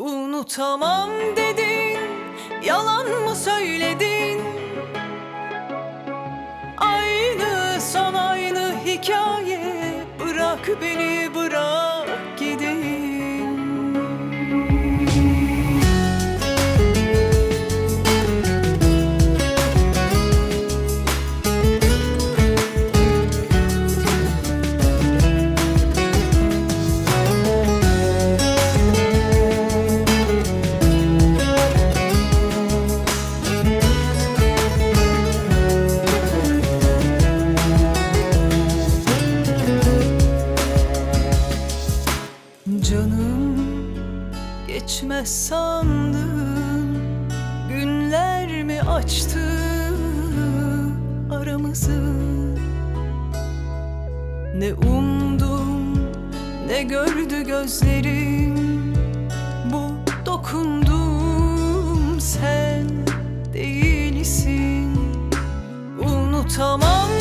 Unutamam dedin, yalan mı söyledin? Aynı son aynı hikaye, bırak beni bırak. Geçmez sandın. Günler mi açtı aramızı? Ne umdum ne gördü gözlerim. Bu dokundum sen değilsin Unutamam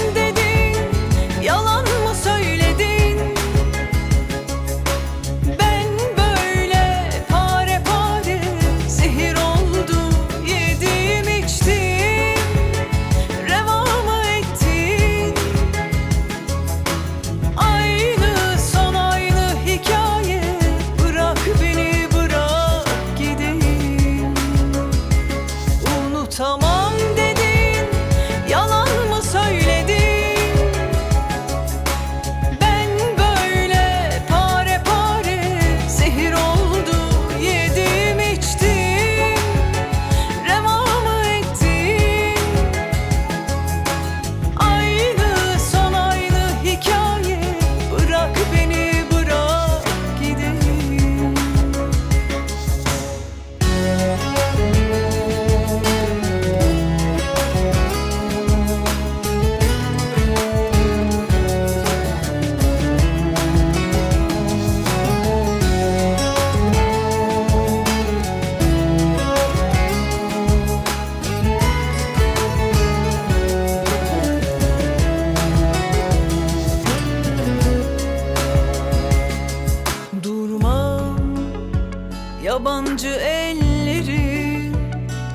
Yabancı elleri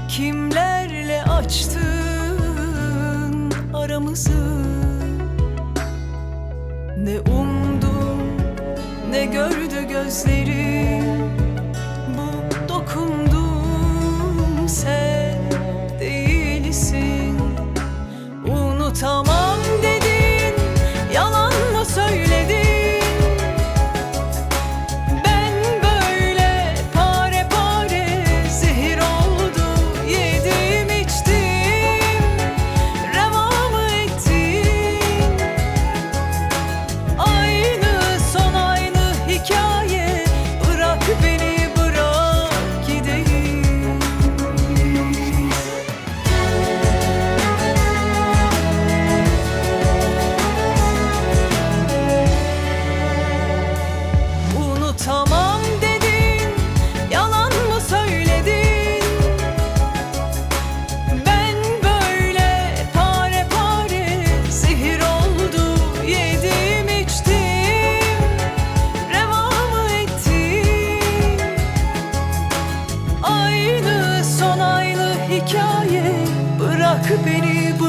kimlerle açtın aramızı? Ne umdum ne gördü gözleri? Bu dokundum sen değilsin Unutamam. beni bu